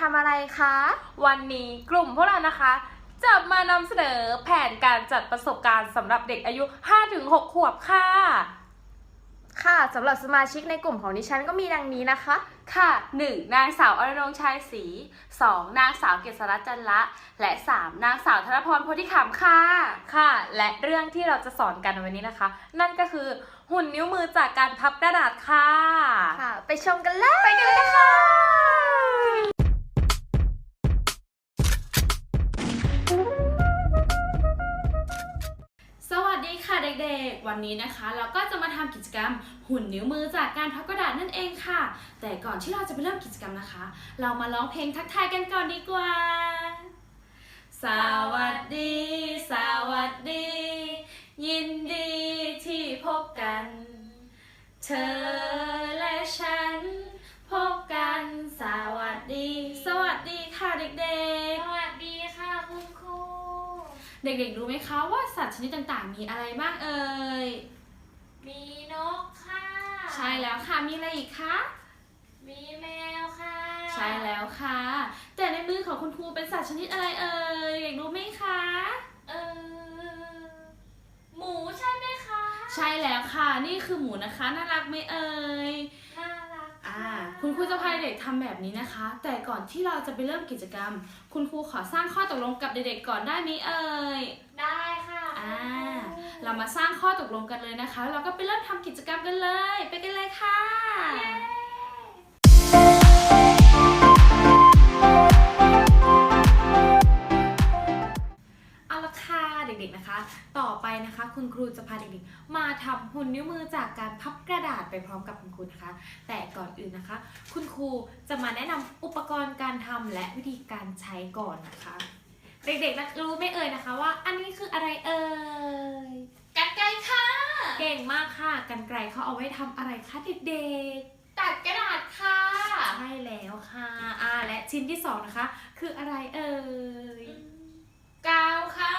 ทำอะไรคะ วันนี้กลุ่มพวกเรานะคะ จะมานำเสนอแผนการจัดประสบการณ์สำหรับเด็กอายุ 5-6 ขวบค่ะ ค่ะสำหรับสมาชิกในกลุ่มของดิฉันก็มีดังนี้นะคะ ค่ะ 1. นางสาวอรนงค์ชัยศรี 2. นางสาวเกษรัตน์จันละ และ 3. นางสาวธนพรโพธิขำค่ะ ค่ะ และเรื่องที่เราจะสอนกันวันนี้นะคะ นั่นก็คือหุ่นนิ้วมือจากการพับกระดาษค่ะ ค่ะ ไปชมกันเลย ไปกันเลยค่ะ วันนี้นะคะ เราก็จะมาทำกิจกรรมหุ่นนิ้วมือจากการพับกระดาษนั่นเองค่ะ แต่ก่อนที่เราจะไปเริ่มกิจกรรมนะคะ เรามาร้องเพลงทักทายกันก่อนดีกว่า สวัสดี สวัสดี ยินดีที่พบกัน เด็กๆรู้ไหมคะว่าสัตว์ชนิดต่างๆ มีอะไรบ้างเอ่ย มีนกค่ะ ใช่แล้วค่ะ มีอะไรอีกคะ มีแมวค่ะ ใช่แล้วค่ะ แต่ในมือของคุณครูเป็นสัตว์ชนิดอะไรเอ่ย เด็กรู้ไหมคะ เออหมูใช่ไหมคะ ใช่แล้วค่ะ นี่คือหมูนะคะ น่ารักไหมเอ่ยน่ารักอ่า ค่ะคุณครูจะพาเด็กทำแบบนี้นะคะ แต่ก่อนที่เราจะไปเริ่มกิจกรรม คุณครูขอสร้างข้อตกลงกับเด็กๆก่อนได้ไหมเอ่ย ได้ค่ะอ่าคุณคเรามาสร้างข้อตกลงกันเลยนะคะ เราก็ไปเริ่มทำกิจกรรมกันเลย ไปกันเลยค่ะ ต่อไปนะคะ คุณครูจะพาเด็กๆมาทำหุ่นนิ้วมือจากการพับกระดาษไปพร้อมกับคุณครูนะคะ แต่ก่อนอื่นนะคะ คุณครูจะมาแนะนำอุปกรณ์การทำและวิธีการใช้ก่อนนะคะ เด็กๆนะรู้ไหม่เอ่ยนะคะว่า อันนี้คืออะไรเอ่ยกันไกรค่ะ เก่งมากค่ะกันไกรเขาเอาไว้ทำอะไรคะเด็กๆตัดกระดาษค่ะใช่แล้วค่ะอ่าและชิ้นที่สองนะคะ คืออะไรเอ่ยกาวค่ะ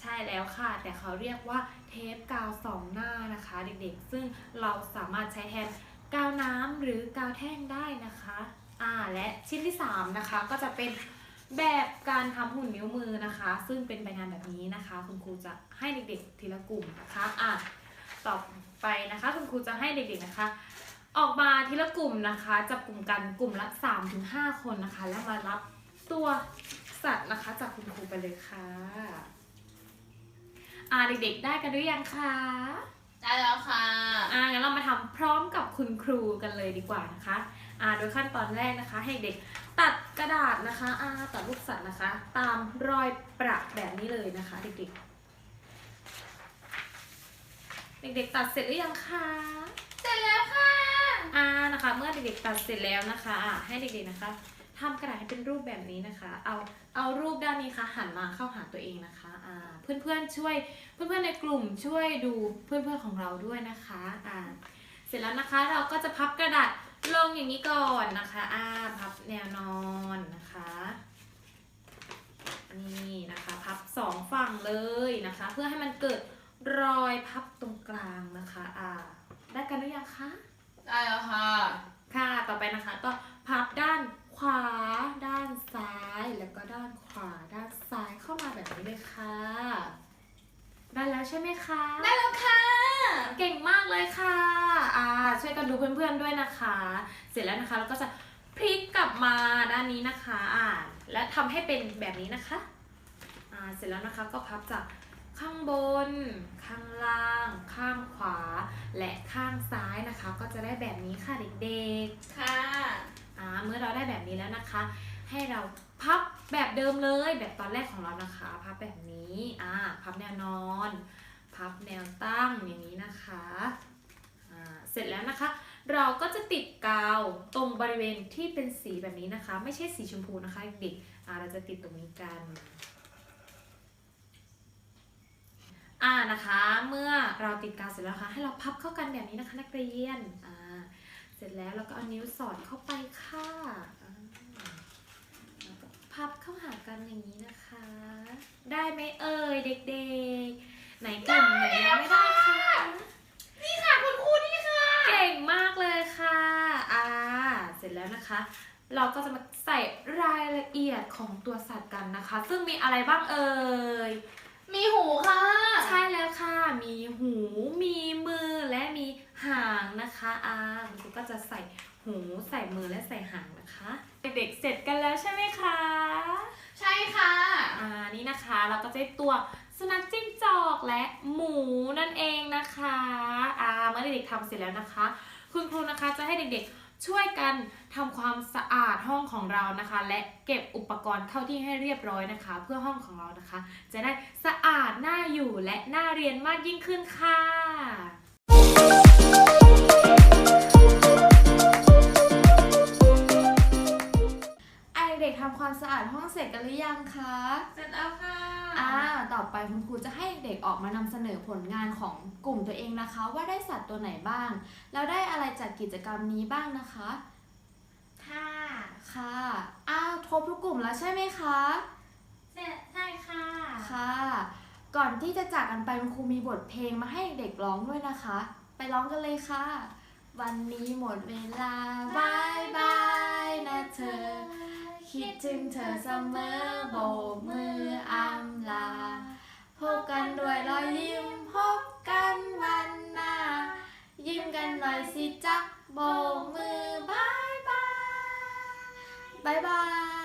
ใช่แล้วค่ะ แต่เขาเรียกว่าเทปกาวสองหน้านะคะ เด็กๆ ซึ่งเราสามารถใช้แทนกาวน้ำหรือกาวแท่งได้นะคะอ่าและชิ้นที่สามนะคะก็จะเป็นแบบการทำหุ่นนิ้วมือนะคะ ซึ่งเป็นใบงานแบบนี้นะคะ คุณครูจะให้เด็กๆทีละกลุ่มนะคะอะต่อไปนะคะ คุณครูจะให้เด็กๆนะคะ ออกมาทีละกลุ่มนะคะจับกลุ่มกันกลุ่มละ 3-5 คนนะคะ แล้วมารับตัวสัตว์นะคะจากคุณครูไปเลยค่ะ อ่าเด็กๆได้กันหรือยังคะได้แล้วค่ะอ่างั้นเรามาทำพร้อมกับคุณครูกันเลยดีกว่านะคะอ่าโดยขั้นตอนแรกนะคะ ให้เด็กตัดกระดาษนะคะอ่าตัดลูกสัตว์นะคะ ตามรอยประแบบนี้เลยนะคะ เด็กๆ เด็กๆตัดเสร็จหรือยังคะเสร็จแล้วค่ะอ่านะคะ เมื่อเด็กๆตัดเสร็จแล้วนะคะอ่าให้เด็กๆนะคะ ทำกระดาษให้เป็นรูปแบบนี้นะคะ เอาเอารูปด้านนี้ค่ะหันมาเข้าหาตัวเองนะคะอ่าเพื่อนๆช่วยเพื่อนๆในกลุ่มช่วยดูเพื่อนๆของเราด้วยนะคะอ่าเสร็จแล้วนะคะเราก็จะพับกระดาษลงอย่างนี้ก่อนนะคะอ่าพับแนวนอนนะคะนี่นะคะพับสองฝั่งเลยนะคะ เพื่อให้มันเกิดรอยพับตรงกลางนะคะอ่าได้กันหรือยังคะได้แล้วค่ะ ค่ะ ต่อไปนะคะก็พับด้าน ขวา ด้านซ้าย แล้วก็ด้านขวา ด้านซ้ายเข้ามาแบบนี้เลยค่ะ ได้แล้วใช่ไหมคะ ได้แล้วค่ะ เก่งมากเลยค่ะ อ่า ช่วยกันดูเพื่อนๆด้วยนะคะ เสร็จแล้วนะคะเราก็จะพลิกกลับมาด้านนี้นะคะ อ่า และทำให้เป็นแบบนี้นะคะ อ่า เสร็จแล้วนะคะก็พับจากข้างบน ข้างล่าง ข้างขวา และข้างซ้ายนะคะ ก็จะได้แบบนี้ค่ะเด็กๆ ค่ะอ่า เมื่อเราได้แบบนี้แล้วนะคะ ให้เราพับแบบเดิมเลยแบบตอนแรกของเรานะคะ พับแบบนี้อ่าพับแนวนอน พับแนวตั้งอย่างนี้นะคะอ่าเสร็จแล้วนะคะ เราก็จะติดกาวตรงบริเวณที่เป็นสีแบบนี้นะคะ ไม่ใช่สีชมพูนะคะเด็กอ่าเราจะติดตรงนี้กันอ่านะคะเมื่อเราติดกาวเสร็จแล้วนะคะให้เราพับเข้ากันแบบนี้นะคะนักเรียนอ่า เสร็จแล้วเราก็เอานิ้วสอดเข้าไปค่ะอ่าแล้วก็พับเข้าหากันอย่างนี้นะคะ ได้ไหมเอ่ยเด็กๆ ไหนกลุ่มไหนยังไม่ได้ค่ะ นี่ค่ะคุณครูนี่ค่ะ เก่งมากเลยค่ะ อ่า เสร็จแล้วนะคะ เราก็จะมาใส่รายละเอียดของตัวสัตว์กันนะคะ ซึ่งมีอะไรบ้างเอ่ย มีหูค่ะ ใช่แล้วค่ะ มีหู มีมือ และมีหาง นะคะอ่าคุณครูก็จะใส่หูใส่มือและใส่หางนะคะ เด็กๆเสร็จกันแล้วใช่ไหมคะ ใช่ค่ะอ่านี่นะคะเราก็จะได้ตัวสุนัขจิ้งจอกและหมูนั่นเองนะคะอ่าเมื่อเด็กๆทำเสร็จแล้วนะคะ คุณครูนะคะจะให้เด็กๆช่วยกันทำความสะอาดห้องของเรานะคะ และเก็บอุปกรณ์เข้าที่ให้เรียบร้อยนะคะ เพื่อห้องของเรานะคะ จะได้สะอาดน่าอยู่และน่าเรียนมากยิ่งขึ้นค่ะ ด็กทำความสะอาดห้องเสร็จกันหรือยังคะ เสร็จแล้วค่ะอ่า ต่อไปคุณครูจะให้เด็กออกมานำเสนอผลงานของกลุ่มตัวเองนะคะ ว่าได้สัตว์ตัวไหนบ้าง แล้วได้อะไรจากกิจกรรมนี้บ้างนะคะ ค่ะ ค่ะ อ้าวครบทุกกลุ่มแล้วใช่ไหมคะ เสร็จใช่ค่ะ ค่ะ ก่อนที่จะจากกันไปคุณครูมีบทเพลงมาให้เด็กร้องด้วยนะคะ ไปร้องกันเลยค่ะ วันนี้หมดเวลาบายบายนะเธอ คิดถึงเธอเสมอโบกมืออำลา พบกันด้วยรอยยิ้มพบกันวันหน้า ยิ้มกันหน่อยสิจ๊ะโบกมือบายบายบายบาย